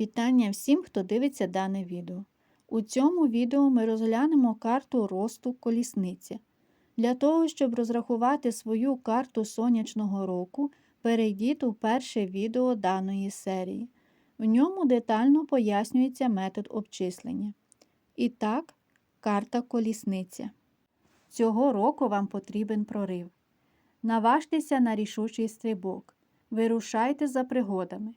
Вітання всім, хто дивиться дане відео. У цьому відео ми розглянемо карту росту колісниці. Для того, щоб розрахувати свою карту сонячного року, перейдіть у перше відео даної серії. В ньому детально пояснюється метод обчислення. І так, карта колісниця. Цього року вам потрібен прорив. Наважтеся на рішучий стрибок. Вирушайте за пригодами.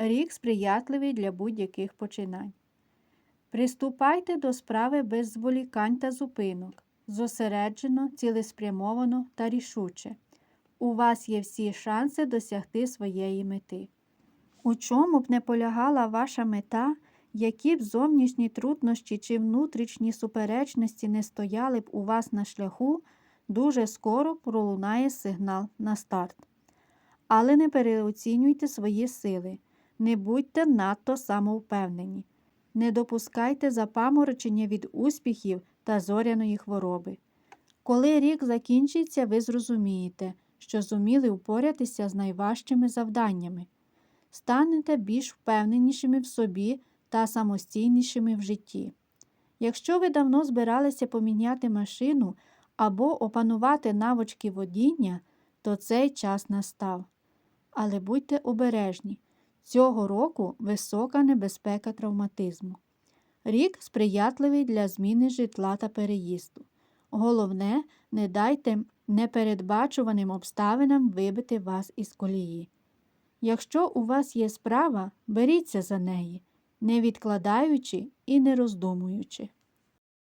Рік сприятливий для будь-яких починань. Приступайте до справи без зволікань та зупинок, зосереджено, цілеспрямовано та рішуче. У вас є всі шанси досягти своєї мети. У чому б не полягала ваша мета, які б зовнішні труднощі чи внутрішні суперечності не стояли б у вас на шляху, дуже скоро пролунає сигнал на старт. Але не переоцінюйте свої сили. Не будьте надто самовпевнені, не допускайте запаморочення від успіхів та зоряної хвороби. Коли рік закінчиться, ви зрозумієте, що зуміли упоратися з найважчими завданнями, станете більш впевненішими в собі та самостійнішими в житті. Якщо ви давно збиралися поміняти машину або опанувати навички водіння, то цей час настав. Але будьте обережні. Цього року висока небезпека травматизму. Рік сприятливий для зміни житла та переїзду. Головне, не дайте непередбачуваним обставинам вибити вас із колії. Якщо у вас є справа, беріться за неї, не відкладаючи і не роздумуючи.